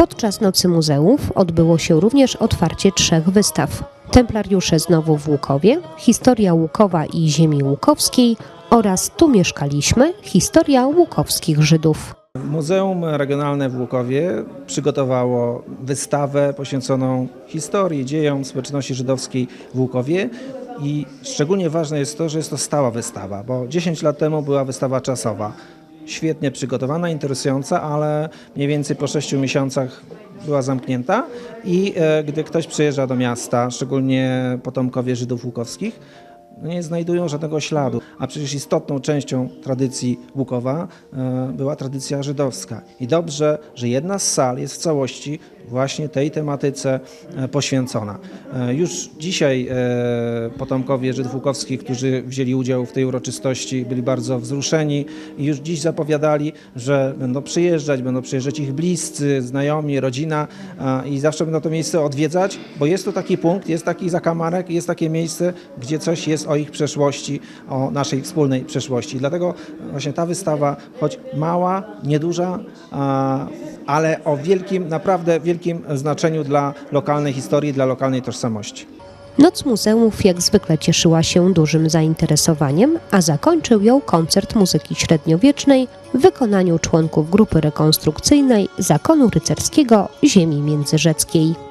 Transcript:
Podczas Nocy Muzeów odbyło się również otwarcie trzech wystaw. Templariusze znowu w Łukowie, historia Łukowa i ziemi łukowskiej oraz Tu mieszkaliśmy, historia łukowskich Żydów. Muzeum Regionalne w Łukowie przygotowało wystawę poświęconą historii, dziejom społeczności żydowskiej w Łukowie i szczególnie ważne jest to, że jest to stała wystawa, bo 10 lat temu była wystawa czasowa. Świetnie przygotowana, interesująca, ale mniej więcej po 6 miesiącach była zamknięta i e, gdy ktoś przyjeżdża do miasta, szczególnie potomkowie Żydów łukowskich, no nie znajdują żadnego śladu, a przecież istotną częścią tradycji Łukowa e, była tradycja żydowska. I dobrze, że jedna z sal jest w całości właśnie tej tematyce e, poświęcona. E, Już dzisiaj e, potomkowie Żydów Łukowskich, którzy wzięli udział w tej uroczystości, byli bardzo wzruszeni i już dziś zapowiadali, że będą przyjeżdżać, będą przyjeżdżać ich bliscy, znajomi, rodzina i zawsze będą to miejsce odwiedzać, bo jest to taki punkt, jest taki zakamarek, jest takie miejsce, gdzie coś jest o ich przeszłości, o naszej wspólnej przeszłości. Dlatego właśnie ta wystawa, choć mała, nieduża, ale o wielkim, naprawdę wielkim znaczeniu dla lokalnej historii, dla lokalnej tożsamości. Noc Muzeów jak zwykle cieszyła się dużym zainteresowaniem, a zakończył ją koncert muzyki średniowiecznej w wykonaniu członków grupy rekonstrukcyjnej Zakonu Rycerskiego Ziemi Międzyrzeckiej.